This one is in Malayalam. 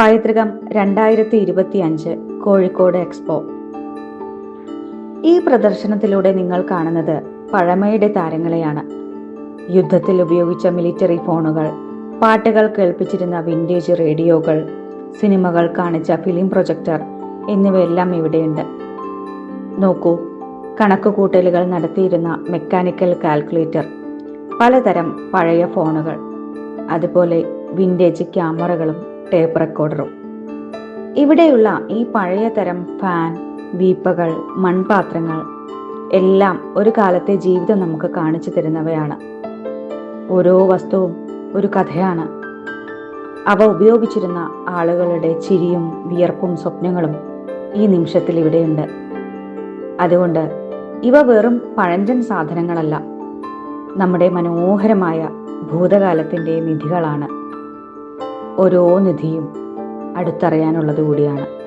പൈതൃകം രണ്ടായിരത്തി ഇരുപത്തി അഞ്ച് കോഴിക്കോട് എക്സ്പോ. ഈ പ്രദർശനത്തിലൂടെ നിങ്ങൾ കാണുന്നത് പഴമയുടെ താരങ്ങളെയാണ്. യുദ്ധത്തിൽ ഉപയോഗിച്ച മിലിറ്ററി ഫോണുകൾ പാട്ടുകൾ കേൾപ്പിച്ചിരുന്ന വിന്റേജ് റേഡിയോകൾ സിനിമകൾ കാണിച്ച ഫിലിം പ്രൊജക്ടർ എന്നിവയെല്ലാം ഇവിടെയുണ്ട്. നോക്കൂ കണക്കുകൂട്ടലുകൾ നടത്തിയിരുന്ന മെക്കാനിക്കൽ കാൽക്കുലേറ്റർ പലതരം പഴയ ഫോണുകൾ അതുപോലെ വിന്റേജ് ക്യാമറകളും ടേപ്പ് റെക്കോർഡറും ഇവിടെയുള്ള ഈ പഴയ തരം ഫാൻ വീപ്പകൾ മൺപാത്രങ്ങൾ എല്ലാം ഒരു കാലത്തെ ജീവിതം നമുക്ക് കാണിച്ചു തരുന്നവയാണ്. ഓരോ വസ്തുവും ഒരു കഥയാണ്. അവ ഉപയോഗിച്ചിരുന്ന ആളുകളുടെ ചിരിയും വിയർപ്പും സ്വപ്നങ്ങളും ഈ നിമിഷത്തിൽ ഇവിടെയുണ്ട്. അതുകൊണ്ട് ഇവ വെറും പഴഞ്ചൻ സാധനങ്ങളല്ല നമ്മുടെ മനോഹരമായ ഭൂതകാലത്തിന്റെ നിധികളാണ്. ഓരോ നിധിയും അടുത്തറിയാനുള്ളത് കൂടിയാണ്.